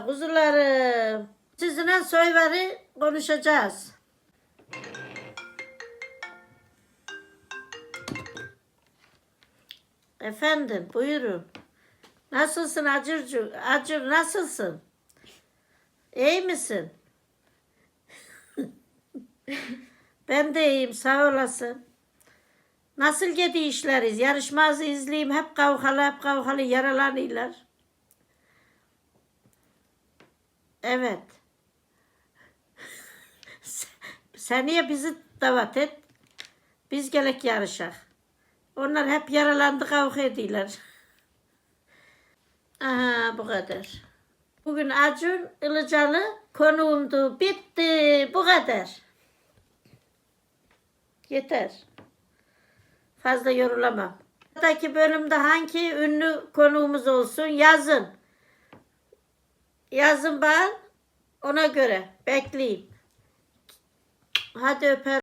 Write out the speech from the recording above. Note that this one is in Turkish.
Kuzularım. Sizinle soyvarı konuşacağız. Efendim buyurun. Nasılsın Acırcı? Acır nasılsın? İyi misin? ben de iyiyim sağ olasın. Nasıl gidiyor işleriz? Yarışmazı izleyeyim. Hep kavgalı hep kavgalı yaralanıyorlar. Evet. Sen niye bizi davet et? Biz gelek yarışak. Onlar hep yaralandı kavga ediyorlar. Aha bu kadar. Bugün Acun Ilıcalı konuğumdu. Bitti. Bu kadar. Yeter. Fazla yorulamam. Buradaki bölümde hangi ünlü konuğumuz olsun yazın. Yazın ben ona göre bekleyeyim. Hadi öper.